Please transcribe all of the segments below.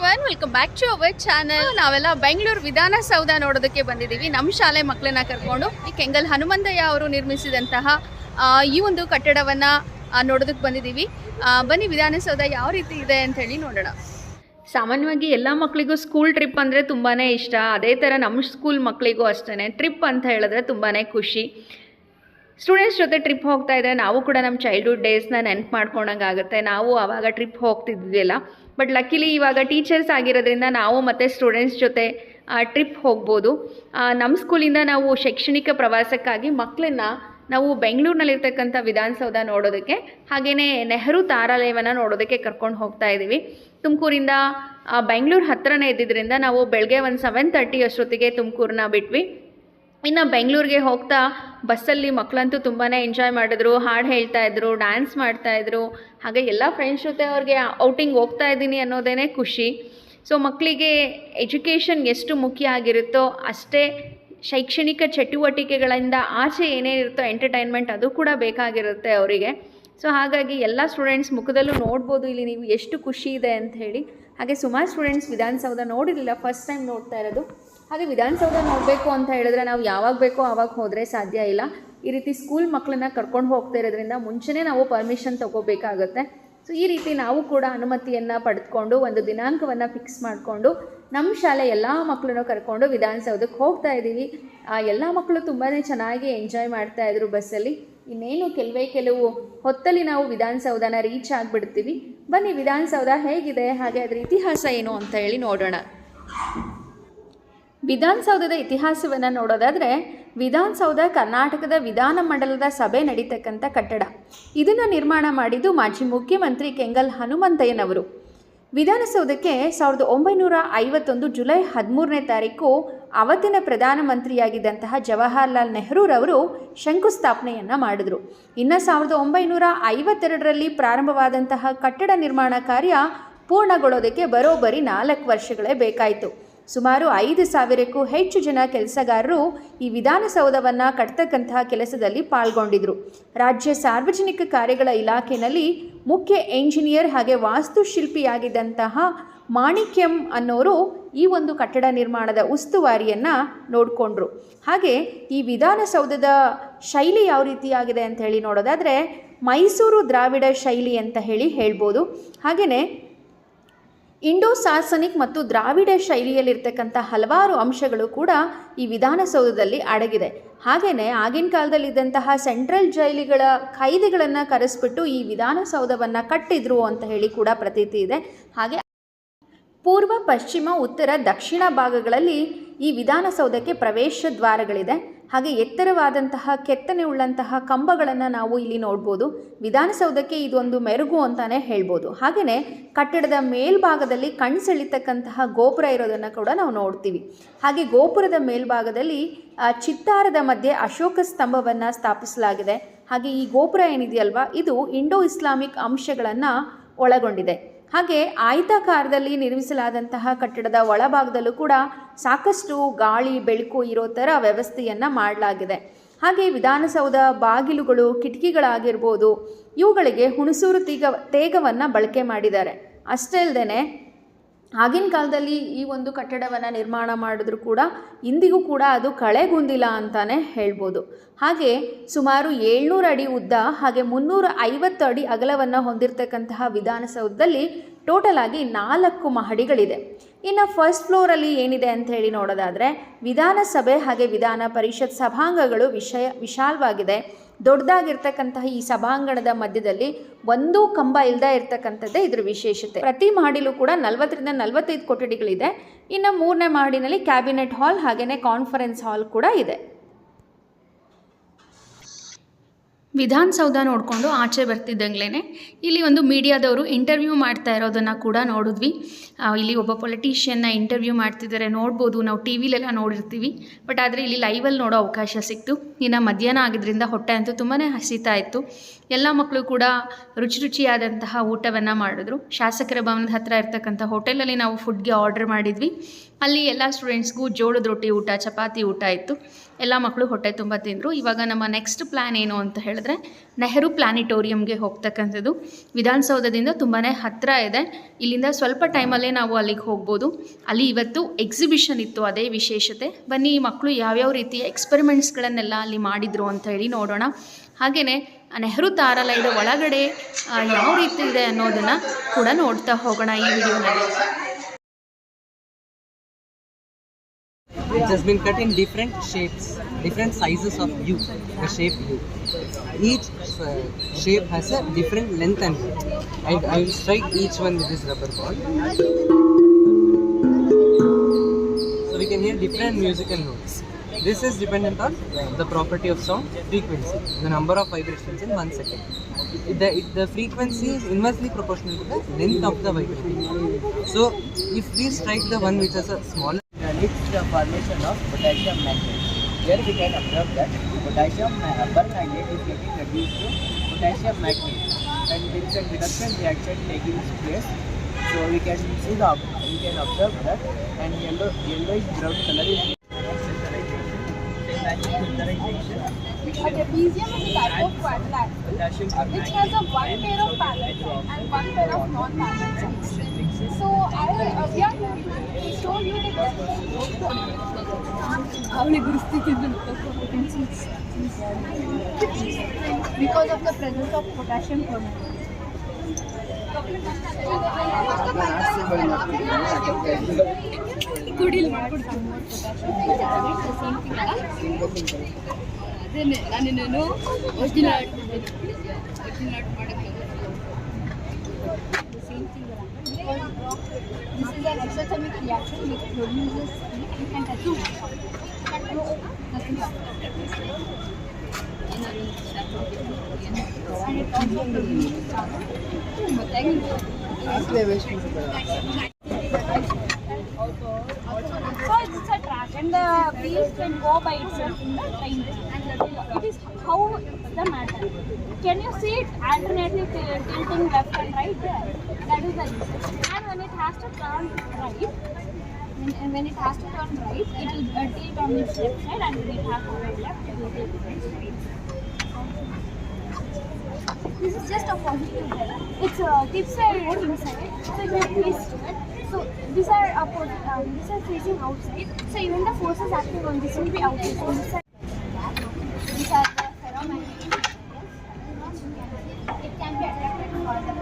Everyone welcome back to our channel ನಾವೆಲ್ಲ ಬೆಂಗಳೂರು ವಿಧಾನಸೌಧ ನೋಡೋದಕ್ಕೆ ಬಂದಿದ್ದೀವಿ. ನಮ್ಮ ಶಾಲೆ ಮಕ್ಕಳನ್ನ ಕರ್ಕೊಂಡು ಈ ಕೆಂಗಲ್ ಹನುಮಂತಯ್ಯ ಅವರು ನಿರ್ಮಿಸಿದಂತಹ ಈ ಒಂದು ಕಟ್ಟಡವನ್ನು ನೋಡೋದಕ್ಕೆ ಬಂದಿದ್ದೀವಿ. ಬನ್ನಿ ವಿಧಾನಸೌಧ ಯಾವ ರೀತಿ ಇದೆ ಅಂತ ಹೇಳಿ ನೋಡೋಣ. ಸಾಮಾನ್ಯವಾಗಿ ಎಲ್ಲ ಮಕ್ಕಳಿಗೂ ಸ್ಕೂಲ್ ಟ್ರಿಪ್ ಅಂದರೆ ತುಂಬಾ ಇಷ್ಟ. ಅದೇ ಥರ ನಮ್ಮ ಸ್ಕೂಲ್ ಮಕ್ಕಳಿಗೂ ಅಷ್ಟೇ ಟ್ರಿಪ್ ಅಂತ ಹೇಳಿದ್ರೆ ತುಂಬಾ ಖುಷಿ. ಸ್ಟೂಡೆಂಟ್ಸ್ ಜೊತೆ ಟ್ರಿಪ್ ಹೋಗ್ತಾ ಇದ್ದರೆ ನಾವು ಕೂಡ ನಮ್ಮ ಚೈಲ್ಡ್ಹುಡ್ ಡೇಸ್ನ ನೆನ್ಪು ಮಾಡ್ಕೊಂಡಂಗೆ ಆಗುತ್ತೆ. ನಾವು ಆವಾಗ ಟ್ರಿಪ್ ಹೋಗ್ತಿದ್ದಿಲ್ಲ ಬಟ್ ಲಕ್ಕಿಲಿ ಇವಾಗ ಟೀಚರ್ಸ್ ಆಗಿರೋದ್ರಿಂದ ನಾವು ಮತ್ತು ಸ್ಟೂಡೆಂಟ್ಸ್ ಜೊತೆ ಟ್ರಿಪ್ ಹೋಗ್ಬೋದು. ನಮ್ಮ ಸ್ಕೂಲಿಂದ ನಾವು ಶೈಕ್ಷಣಿಕ ಪ್ರವಾಸಕ್ಕಾಗಿ ಮಕ್ಕಳನ್ನ ನಾವು ಬೆಂಗಳೂರಿನಲ್ಲಿರ್ತಕ್ಕಂಥ ವಿಧಾನಸೌಧ ನೋಡೋದಕ್ಕೆ ಹಾಗೆಯೇ ನೆಹರು ತಾರಾಲಯವನ್ನು ನೋಡೋದಕ್ಕೆ ಕರ್ಕೊಂಡು ಹೋಗ್ತಾ ಇದ್ದೀವಿ. ತುಮಕೂರಿಂದ ಬೆಂಗಳೂರು ಹತ್ತಿರನೇ ಇದ್ದಿದ್ದರಿಂದ ನಾವು ಬೆಳಗ್ಗೆ ಒಂದು ಸೆವೆನ್ ತರ್ಟಿ ಅಷ್ಟೊತ್ತಿಗೆ ತುಮಕೂರನ್ನ ಬಿಟ್ವಿ. ಇನ್ನು ಬೆಂಗಳೂರಿಗೆ ಹೋಗ್ತಾ ಬಸ್ಸಲ್ಲಿ ಮಕ್ಕಳಂತೂ ತುಂಬಾ ಎಂಜಾಯ್ ಮಾಡಿದ್ರು, ಹಾಡು ಹೇಳ್ತಾ ಇದ್ರು ಡ್ಯಾನ್ಸ್ ಮಾಡ್ತಾ ಇದ್ರು. ಹಾಗೆ ಎಲ್ಲ ಫ್ರೆಂಡ್ಸ್ ಜೊತೆ ಅವ್ರಿಗೆ ಔಟಿಂಗ್ ಹೋಗ್ತಾ ಇದ್ದೀನಿ ಅನ್ನೋದೇ ಖುಷಿ. ಸೊ ಮಕ್ಕಳಿಗೆ ಎಜುಕೇಷನ್ ಎಷ್ಟು ಮುಖ್ಯ ಆಗಿರುತ್ತೋ ಅಷ್ಟೇ ಶೈಕ್ಷಣಿಕ ಚಟುವಟಿಕೆಗಳಿಂದ ಆಚೆ ಏನೇನಿರುತ್ತೋ ಎಂಟರ್ಟೈನ್ಮೆಂಟ್ ಅದು ಕೂಡ ಬೇಕಾಗಿರುತ್ತೆ ಅವರಿಗೆ. ಸೊ ಹಾಗಾಗಿ ಎಲ್ಲ ಸ್ಟೂಡೆಂಟ್ಸ್ ಮುಖದಲ್ಲೂ ನೋಡ್ಬೋದು, ಇಲ್ಲಿ ನೀವು ಎಷ್ಟು ಖುಷಿ ಇದೆ ಅಂತ ಹೇಳಿ. ಹಾಗೆ ಸುಮಾರು ಸ್ಟೂಡೆಂಟ್ಸ್ ವಿಧಾನಸೌಧ ನೋಡಿರಲಿಲ್ಲ ಫಸ್ಟ್ ಟೈಮ್ ನೋಡ್ತಾ ಇರೋದು. ಹಾಗೆ ವಿಧಾನಸೌಧ ನೋಡಬೇಕು ಅಂತ ಹೇಳಿದ್ರೆ ನಾವು ಯಾವಾಗ ಬೇಕೋ ಆವಾಗ ಹೋದರೆ ಸಾಧ್ಯ ಇಲ್ಲ. ಈ ರೀತಿ ಸ್ಕೂಲ್ ಮಕ್ಕಳನ್ನ ಕರ್ಕೊಂಡು ಹೋಗ್ತಾ ಇರೋದ್ರಿಂದ ಮುಂಚೆನೇ ನಾವು ಪರ್ಮಿಷನ್ ತೊಗೋಬೇಕಾಗತ್ತೆ. ಸೊ ಈ ರೀತಿ ನಾವು ಕೂಡ ಅನುಮತಿಯನ್ನು ಪಡೆದುಕೊಂಡು ಒಂದು ದಿನಾಂಕವನ್ನು ಫಿಕ್ಸ್ ಮಾಡಿಕೊಂಡು ನಮ್ಮ ಶಾಲೆ ಎಲ್ಲ ಮಕ್ಕಳನ್ನು ಕರ್ಕೊಂಡು ವಿಧಾನಸೌಧಕ್ಕೆ ಹೋಗ್ತಾ ಇದ್ದೀವಿ. ಆ ಎಲ್ಲ ಮಕ್ಕಳು ತುಂಬಾ ಚೆನ್ನಾಗಿ ಎಂಜಾಯ್ ಮಾಡ್ತಾ ಇದ್ರು ಬಸ್ಸಲ್ಲಿ ಇನ್ನೇನು ಕೆಲವೇ ಕೆಲವು ಹೊತ್ತಲ್ಲಿ ನಾವು ವಿಧಾನಸೌಧನ ರೀಚ್ ಆಗಿಬಿಡ್ತೀವಿ. ಬನ್ನಿ ವಿಧಾನಸೌಧ ಹೇಗಿದೆ, ಹಾಗೆ ಅದರ ಇತಿಹಾಸ ಏನು ಅಂತ ಹೇಳಿ ನೋಡೋಣ. ವಿಧಾನಸೌಧದ ಇತಿಹಾಸವನ್ನು ನೋಡೋದಾದರೆ ವಿಧಾನಸೌಧ ಕರ್ನಾಟಕದ ವಿಧಾನ ಮಂಡಲದ ಸಭೆ ನಡೀತಕ್ಕಂಥ ಕಟ್ಟಡ. ಇದನ್ನು ನಿರ್ಮಾಣ ಮಾಡಿದ್ದು ಮಾಜಿ ಮುಖ್ಯಮಂತ್ರಿ ಕೆಂಗಲ್ ಹನುಮಂತಯ್ಯನವರು. ವಿಧಾನಸೌಧಕ್ಕೆ ಸಾವಿರದ ಒಂಬೈನೂರ ಐವತ್ತೊಂದು ಜುಲೈ ಹದಿಮೂರನೇ ತಾರೀಕು ಅವತ್ತಿನ ಪ್ರಧಾನಮಂತ್ರಿಯಾಗಿದ್ದಂತಹ ಜವಾಹರ್ಲಾಲ್ ನೆಹರೂರವರು ಶಂಕುಸ್ಥಾಪನೆಯನ್ನು ಮಾಡಿದರು. ಇನ್ನು ಸಾವಿರದ ಒಂಬೈನೂರ ಐವತ್ತೆರಡರಲ್ಲಿ ಪ್ರಾರಂಭವಾದಂತಹ ಕಟ್ಟಡ ನಿರ್ಮಾಣ ಕಾರ್ಯ ಪೂರ್ಣಗೊಳ್ಳೋದಕ್ಕೆ ಬರೋಬ್ಬರಿ ನಾಲ್ಕು ವರ್ಷಗಳೇ ಬೇಕಾಯಿತು. ಸುಮಾರು ಐದು ಸಾವಿರಕ್ಕೂ ಹೆಚ್ಚು ಜನ ಕೆಲಸಗಾರರು ಈ ವಿಧಾನಸೌಧವನ್ನು ಕಟ್ತಕ್ಕಂತಹ ಕೆಲಸದಲ್ಲಿ ಪಾಲ್ಗೊಂಡಿದ್ರು. ರಾಜ್ಯ ಸಾರ್ವಜನಿಕ ಕಾರ್ಯಗಳ ಇಲಾಖೆಯಲ್ಲಿ ಮುಖ್ಯ ಎಂಜಿನಿಯರ್ ಹಾಗೆ ವಾಸ್ತುಶಿಲ್ಪಿಯಾಗಿದ್ದಂತಹ ಮಾಣಿಕ್ಯಂ ಅನ್ನೋರು ಈ ಒಂದು ಕಟ್ಟಡ ನಿರ್ಮಾಣದ ಉಸ್ತುವಾರಿಯನ್ನು ನೋಡಿಕೊಂಡ್ರು. ಹಾಗೆ ಈ ವಿಧಾನಸೌಧದ ಶೈಲಿ ಯಾವ ರೀತಿಯಾಗಿದೆ ಅಂತ ಹೇಳಿ ನೋಡೋದಾದರೆ ಮೈಸೂರು ದ್ರಾವಿಡ ಶೈಲಿ ಅಂತ ಹೇಳಿ ಹೇಳ್ಬೋದು. ಹಾಗೆಯೇ ಇಂಡೋ ಸಾಸನಿಕ್ ಮತ್ತು ದ್ರಾವಿಡ ಶೈಲಿಯಲ್ಲಿರ್ತಕ್ಕಂಥ ಹಲವಾರು ಅಂಶಗಳು ಕೂಡ ಈ ವಿಧಾನಸೌಧದಲ್ಲಿ ಅಡಗಿದೆ. ಹಾಗೆಯೇ ಆಗಿನ ಕಾಲದಲ್ಲಿದ್ದಂತಹ ಸೆಂಟ್ರಲ್ ಜೈಲಿಗಳ ಖೈದಿಗಳನ್ನು ಕರೆಸ್ಬಿಟ್ಟು ಈ ವಿಧಾನಸೌಧವನ್ನು ಕಟ್ಟಿದ್ರು ಅಂತ ಹೇಳಿ ಕೂಡ ಪ್ರತೀತಿ ಇದೆ. ಹಾಗೆ ಪೂರ್ವ, ಪಶ್ಚಿಮ, ಉತ್ತರ, ದಕ್ಷಿಣ ಭಾಗಗಳಲ್ಲಿ ಈ ವಿಧಾನಸೌಧಕ್ಕೆ ಪ್ರವೇಶ ದ್ವಾರಗಳಿದೆ. ಹಾಗೆ ಎತ್ತರವಾದಂತಹ, ಕೆತ್ತನೆ ಉಳ್ಳಂತಹ ಕಂಬಗಳನ್ನು ನಾವು ಇಲ್ಲಿ ನೋಡ್ಬೋದು. ವಿಧಾನಸೌಧಕ್ಕೆ ಇದೊಂದು ಮೆರುಗು ಅಂತಾನೆ ಹೇಳ್ಬೋದು. ಹಾಗೆಯೇ ಕಟ್ಟಡದ ಮೇಲ್ಭಾಗದಲ್ಲಿ ಕಣ್ಸೆಳಿತಕ್ಕಂತಹ ಗೋಪುರ ಇರೋದನ್ನು ಕೂಡ ನಾವು ನೋಡ್ತೀವಿ. ಹಾಗೆ ಗೋಪುರದ ಮೇಲ್ಭಾಗದಲ್ಲಿ ಚಿತ್ತಾರದ ಮಧ್ಯೆ ಅಶೋಕ ಸ್ತಂಭವನ್ನು ಸ್ಥಾಪಿಸಲಾಗಿದೆ. ಹಾಗೆ ಈ ಗೋಪುರ ಏನಿದೆಯಲ್ವಾ, ಇದು ಇಂಡೋ ಇಸ್ಲಾಮಿಕ್ ಅಂಶಗಳನ್ನು ಒಳಗೊಂಡಿದೆ. ಹಾಗೆ ಆಯತಾಕಾರದಲ್ಲಿ ನಿರ್ಮಿಸಲಾದಂತಹ ಕಟ್ಟಡದ ಒಳಭಾಗದಲ್ಲೂ ಕೂಡ ಸಾಕಷ್ಟು ಗಾಳಿ, ಬೆಳಕು ಇರೋ ಥರ ವ್ಯವಸ್ಥೆಯನ್ನು ಮಾಡಲಾಗಿದೆ. ಹಾಗೆ ವಿಧಾನಸೌಧ ಬಾಗಿಲುಗಳು, ಕಿಟಕಿಗಳಾಗಿರ್ಬೋದು, ಇವುಗಳಿಗೆ ಹುಣಸೂರು ತೀಗ, ತೇಗವನ್ನು ಬಳಕೆ ಮಾಡಿದ್ದಾರೆ. ಅಷ್ಟೇ ಅಲ್ಲದೆ ಆಗಿನ ಕಾಲದಲ್ಲಿ ಈ ಒಂದು ಕಟ್ಟಡವನ್ನು ನಿರ್ಮಾಣ ಮಾಡಿದ್ರು ಕೂಡ ಇಂದಿಗೂ ಕೂಡ ಅದು ಕಳೆಗುಂದಿಲ್ಲ ಅಂತಾನೆ ಹೇಳ್ಬೋದು. ಹಾಗೆ ಸುಮಾರು ಏಳ್ನೂರು ಅಡಿ ಉದ್ದ ಹಾಗೆ ಮುನ್ನೂರ ಐವತ್ತು ಅಡಿ ಅಗಲವನ್ನು ಹೊಂದಿರತಕ್ಕಂತಹ ವಿಧಾನಸೌಧದಲ್ಲಿ ಟೋಟಲ್ ಆಗಿ ನಾಲ್ಕು ಮಹಡಿಗಳಿದೆ. ಇನ್ನು ಫಸ್ಟ್ ಫ್ಲೋರಲ್ಲಿ ಏನಿದೆ ಅಂತ ಹೇಳಿ ನೋಡೋದಾದರೆ ವಿಧಾನಸಭೆ ಹಾಗೆ ವಿಧಾನ ಪರಿಷತ್ ಸಭಾಂಗಗಳು ವಿಷಯ ವಿಶಾಲವಾಗಿದೆ. ದೊಡ್ಡದಾಗಿರ್ತಕ್ಕಂತಹ ಈ ಸಭಾಂಗಣದ ಮಧ್ಯದಲ್ಲಿ ಒಂದೂ ಕಂಬ ಇಲ್ಲದೆ ಇರ್ತಕ್ಕಂಥದ್ದೇ ಇದ್ರ ವಿಶೇಷತೆ. ಪ್ರತಿ ಮಾಡಿಲೂ ಕೂಡ ನಲವತ್ತರಿಂದ ನಲವತ್ತೈದು ಕೊಠಡಿಗಳಿದೆ ಇನ್ನು ಮೂರನೇ ಮಹಡಿನಲ್ಲಿ ಕ್ಯಾಬಿನೆಟ್ ಹಾಲ್ ಹಾಗೆಯೇ ಕಾನ್ಫರೆನ್ಸ್ ಹಾಲ್ ಕೂಡ ಇದೆ. ವಿಧಾನಸೌಧ ನೋಡಿಕೊಂಡು ಆಚೆ ಬರ್ತಿದ್ದಂಗ್ಲೇ ಇಲ್ಲಿ ಒಂದು ಮೀಡಿಯಾದವರು ಇಂಟರ್ವ್ಯೂ ಮಾಡ್ತಾ ಇರೋದನ್ನು ಕೂಡ ನೋಡಿದ್ವಿ. ಇಲ್ಲಿ ಒಬ್ಬ ಪೊಲಿಟಿಷಿಯನ್ನ ಇಂಟರ್ವ್ಯೂ ಮಾಡ್ತಿದ್ದಾರೆ ನೋಡ್ಬೋದು. ನಾವು ಟಿ ವಿಲೆಲ್ಲ ನೋಡಿರ್ತೀವಿ. ಬಟ್ ಆದರೆ ಇಲ್ಲಿ ಲೈವಲ್ಲಿ ನೋಡೋ ಅವಕಾಶ ಸಿಕ್ತು. ಇನ್ನು ಮಧ್ಯಾಹ್ನ ಆಗಿದ್ದರಿಂದ ಹೊಟ್ಟೆ ಅಂತೂ ತುಂಬಾ ಹಸಿತಾ ಇತ್ತು. ಎಲ್ಲ ಮಕ್ಕಳು ಕೂಡ ರುಚಿ ರುಚಿಯಾದಂತಹ ಊಟವನ್ನು ಮಾಡಿದ್ರು. ಶಾಸಕರ ಭವನದ ಹತ್ರ ಇರ್ತಕ್ಕಂಥ ಹೋಟೆಲಲ್ಲಿ ನಾವು ಫುಡ್ಗೆ ಆರ್ಡರ್ ಮಾಡಿದ್ವಿ. ಅಲ್ಲಿ ಎಲ್ಲ ಸ್ಟೂಡೆಂಟ್ಸ್ಗೂ ಜೋಳದ ರೊಟ್ಟಿ ಊಟ, ಚಪಾತಿ ಊಟ ಇತ್ತು. ಎಲ್ಲ ಮಕ್ಕಳು ಹೊಟ್ಟೆ ತುಂಬ ತಿಂದರು. ಇವಾಗ ನಮ್ಮ ನೆಕ್ಸ್ಟ್ ಪ್ಲ್ಯಾನ್ ಏನು ಅಂತ ಹೇಳಿದ್ರೆ ನೆಹರು ಪ್ಲಾನಿಟೋರಿಯಂಗೆ ಹೋಗ್ತಕ್ಕಂಥದ್ದು. ವಿಧಾನಸೌಧದಿಂದ ತುಂಬಾ ಹತ್ತಿರ ಇದೆ. ಇಲ್ಲಿಂದ ಸ್ವಲ್ಪ ಟೈಮಲ್ಲೇ ನಾವು ಅಲ್ಲಿಗೆ ಹೋಗ್ಬೋದು. ಅಲ್ಲಿ ಇವತ್ತು ಎಕ್ಸಿಬಿಷನ್ ಇತ್ತು, ಅದೇ ವಿಶೇಷತೆ. ಬನ್ನಿ ಮಕ್ಕಳು ಯಾವ್ಯಾವ ರೀತಿಯ ಎಕ್ಸ್ಪೆರಿಮೆಂಟ್ಸ್ಗಳನ್ನೆಲ್ಲ ಅಲ್ಲಿ ಮಾಡಿದರು ಅಂತ ಹೇಳಿ ನೋಡೋಣ. ಹಾಗೆಯೇ ನೆಹರು ತಾರಾಲಯದ ಒಳಗಡೆ ಯಾವ ರೀತಿ ಇದೆ ಅನ್ನೋದನ್ನು ಕೂಡ ನೋಡ್ತಾ ಹೋಗೋಣ ಈ ವಿಡಿಯೋನಲ್ಲಿ. It has been cut in different shapes, different sizes of U, the shape U. Each uh, shape has a different length and width. I, will strike each one with this rubber ball. So we can hear different musical notes. This is dependent on the property of sound, frequency, the number of vibrations in one second. The, the frequency is inversely proportional to the length of the vibration. So if we strike the one which has a smaller it's the formation of potassium magnet. Here we can observe that potassium ma- upper is getting reduced to potassium magnet and there is a reduction reaction taking place. So we can see the we can observe that and yellow yellowish brown color is potassium which has a one pair of parallel and one pair of sides. So I uh, we are going to show you the because of the presence of potassium permanganate. ಕುಡಿಲಿ ಮಾಡ್ಕೊಡ್ತೀನಿ ಅದೇನೆ ನಾನು original art original art ಮಾಡೋಕ್ಕೆ This is an exothermic reaction which produces heat. You can happens. And it also produces carbon. So it's a track and the wheels can go by itself in the train. It is how the matter. Can you see it alternately tilting left and right? That is the reason. And when it has to turn right, when, and when it has to turn right, it will uh, tilt on its left side and when it has to turn left, it will tilt on right. This is just a positive there. It's uh, tips are inside, so you have twist it. So these are opposite, um, these are facing outside. So even the forces acting on this will be outside. So this side, these are the ferromagnetic materials. It can be attracted further.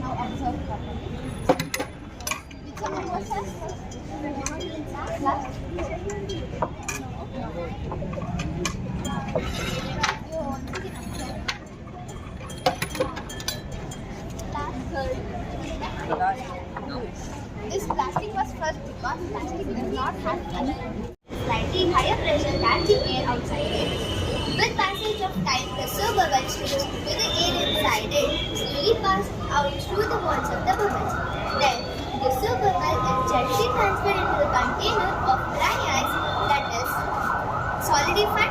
Now observe properly. Which are the forces? Plus. This plastic was first because plastic does not have any slightly higher pressure than the air outside it. With passage of time, the soap bubbles reduced to the air inside it slowly passed out through the walls of the bubbles. Then, the soap bubble is gently transferred into the container of dry ice that is solidified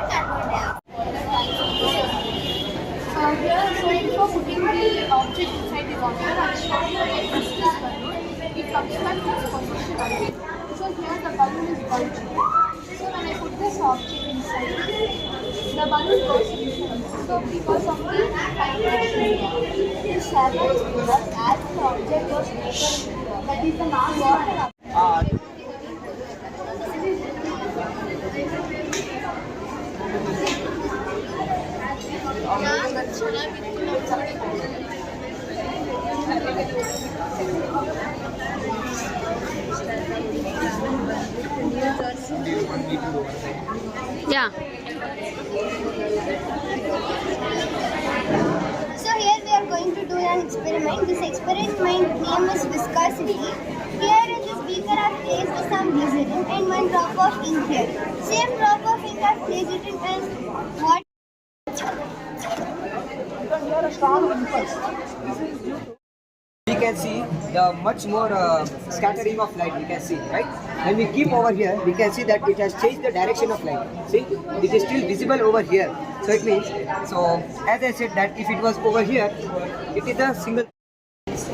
Uh, here showing for putting the object inside the water and starting to push balloon. It comes back to position again. So here the balloon is bulging. So when I put this object inside, the balloon goes inside. So because of the time the shallow is bigger as the object goes the water. That is the mass water. uh, yeah So here we are going to do an experiment. This experiment name is viscosity. Here in this beaker I placed some glycerin and one drop of ink here. Same drop of ink I placed it in and we can see the much more uh, scattering of light we can see, right? When we keep over here, we can see that it has changed the direction of light. See, it is still visible over here. So it means, so as I said that if it was over here, it is a single This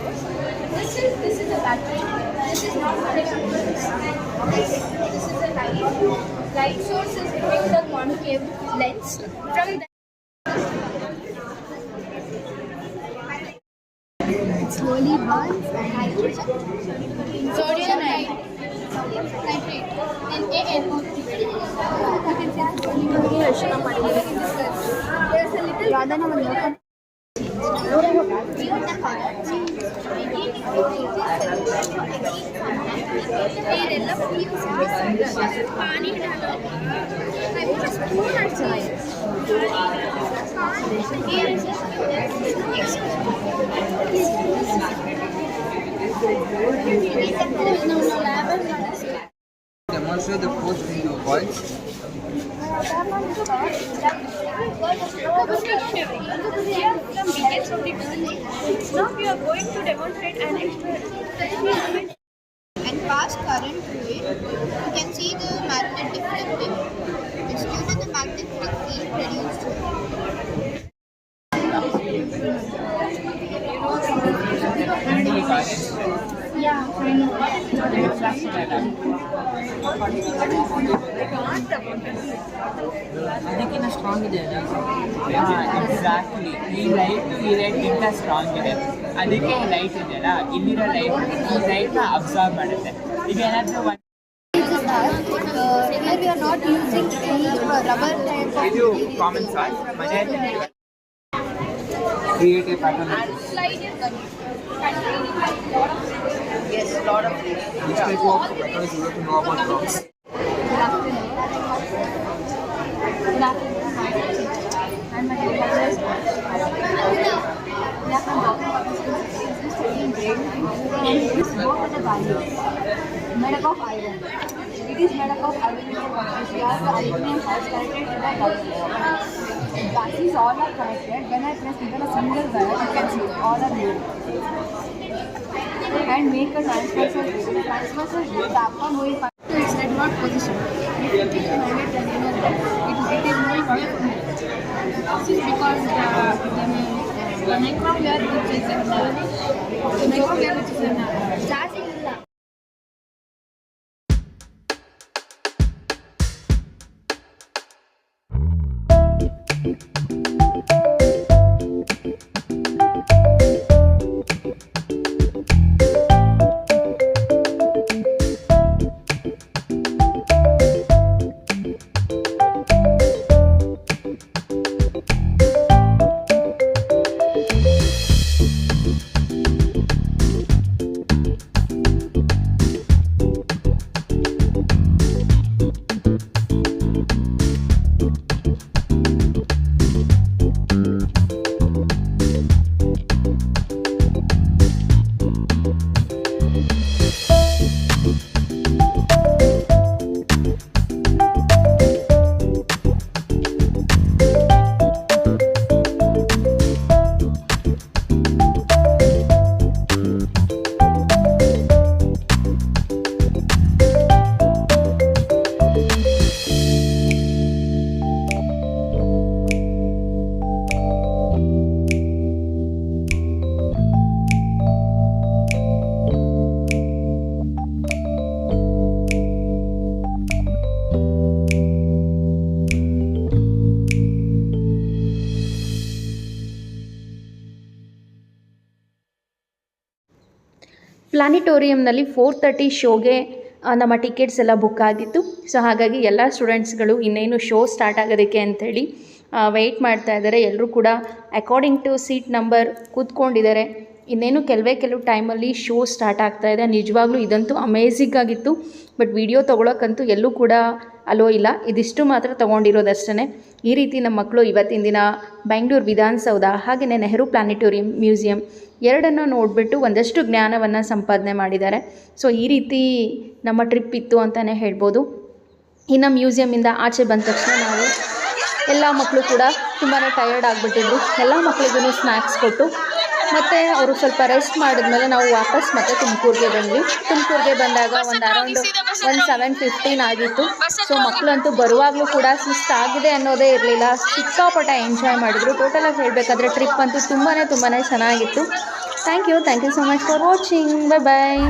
is this is a battery. This is not connected to this. This, is a light. Light source is giving the concave lens. From Poly bonds and hydrogen. Sodium nitrate. And AN. There's a little Demonstrate the force video your. Now we are going to demonstrate an experiment. and pass current through it, you can see the magnet deflecting. It's due to the magnetic field produced. ಅದಕ್ಕಿಂತ strong ಇದೆ exactly ಈ light ಈ ಲೈಟ್ಗಿಂತ strong ಇದೆ ಅದಕ್ಕೆ light ಇದೆಯಲ್ಲ ಇಲ್ಲಿರೋ light ಈ ಲೈಟ್ನ absorb ಮಾಡುತ್ತೆ ಈಗ ಏನಾದರೂ ಒಂದು Here uh, we are not using any uh, rubber type of material. Common size. Create a pattern. Yes, lot of things. Which type of pattern is you to know about? Good afternoon. Good afternoon. I'm made up of iron. It is made up of aluminum composite. The aluminum has connected to the bulb. Gases all are connected. When I press even a single wire, you can see all are made. And make a transversal wave. The transversal wave, the upper moving part is at what position. If it is magnet terminal, it, it is moving away from it. This is because the, the, the microwave which is in the, the microwave which is in the charging ಪ್ಲಾನಿಟೋರಿಯಂನಲ್ಲಿ four thirty ಶೋಗೆ ನಮ್ಮ tickets ಎಲ್ಲ book ಆಗಿತ್ತು. So ಹಾಗಾಗಿ ಎಲ್ಲ ಸ್ಟೂಡೆಂಟ್ಸ್ಗಳು ಇನ್ನೇನು show start ಆಗೋದಕ್ಕೆ ಅಂಥೇಳಿ ವೆಯ್ಟ್ ಮಾಡ್ತಾ ಇದ್ದಾರೆ. ಎಲ್ಲರೂ ಕೂಡ ಅಕಾರ್ಡಿಂಗ್ ಟು ಸೀಟ್ ನಂಬರ್ ಕೂತ್ಕೊಂಡಿದ್ದಾರೆ. ಇನ್ನೇನು ಕೆಲವೇ ಕೆಲವು ಟೈಮಲ್ಲಿ ಶೋ ಸ್ಟಾರ್ಟ್ ಆಗ್ತಾ ಇದೆ. ನಿಜವಾಗ್ಲೂ ಇದಂತೂ ಅಮೇಝಿಂಗ್ ಆಗಿತ್ತು. ಬಟ್ ವಿಡಿಯೋ ತೊಗೊಳಕ್ಕಂತೂ ಎಲ್ಲೂ ಕೂಡ ಅಲೋ ಇಲ್ಲ. ಇದಿಷ್ಟು ಮಾತ್ರ ತೊಗೊಂಡಿರೋದಷ್ಟೇ ಈ ರೀತಿ ನಮ್ಮ ಮಕ್ಕಳು ಇವತ್ತಿನ ದಿನ ಬೆಂಗಳೂರು ವಿಧಾನಸೌಧ ಹಾಗೆಯೇ ನೆಹರು ಪ್ಲಾನಿಟೋರಿಯಂ ಮ್ಯೂಸಿಯಂ ಎರಡನ್ನು ನೋಡಿಬಿಟ್ಟು ಒಂದಷ್ಟು ಜ್ಞಾನವನ್ನು ಸಂಪಾದನೆ ಮಾಡಿದ್ದಾರೆ. ಸೊ ಈ ರೀತಿ ನಮ್ಮ ಟ್ರಿಪ್ ಇತ್ತು ಅಂತಲೇ ಹೇಳ್ಬೋದು. ಇನ್ನು ಮ್ಯೂಸಿಯಮಿಂದ ಆಚೆ ಬಂದ ತಕ್ಷಣ ನಾವು ಎಲ್ಲ ಮಕ್ಕಳು ಕೂಡ ತುಂಬಾ ಟಯರ್ಡ್ ಆಗಿಬಿಟ್ಟಿದ್ರು. ಎಲ್ಲ ಮಕ್ಕಳಿಗೂ ಸ್ನ್ಯಾಕ್ಸ್ ಕೊಟ್ಟು ಮತ್ತು ಅವರು ಸ್ವಲ್ಪ ರೆಸ್ಟ್ ಮಾಡಿದ್ಮೇಲೆ ನಾವು ವಾಪಸ್ ಮತ್ತೆ ತುಮಕೂರಿಗೆ ಬಂದ್ವಿ. ತುಮಕೂರಿಗೆ ಬಂದಾಗ ಒಂದು ಅರೌಂಡ್ ಒನ್ ಸೆವೆನ್ ಫಿಫ್ಟೀನ್ ಆಗಿತ್ತು. ಸೊ ಮಕ್ಕಳಂತೂ ಬರುವಾಗಲೂ ಕೂಡ ಸುಸ್ತಾಗಿದೆ ಅನ್ನೋದೇ ಇರಲಿಲ್ಲ. ಸಿಕ್ಕಾಪಟ್ಟೆ ಎಂಜಾಯ್ ಮಾಡಿದ್ರು. ಟೋಟಲಾಗಿ ಹೇಳಬೇಕಾದ್ರೆ ಟ್ರಿಪ್ ಅಂತೂ ತುಂಬಾ ತುಂಬಾ ಚೆನ್ನಾಗಿತ್ತು. Thank you thank you so much for watching bye bye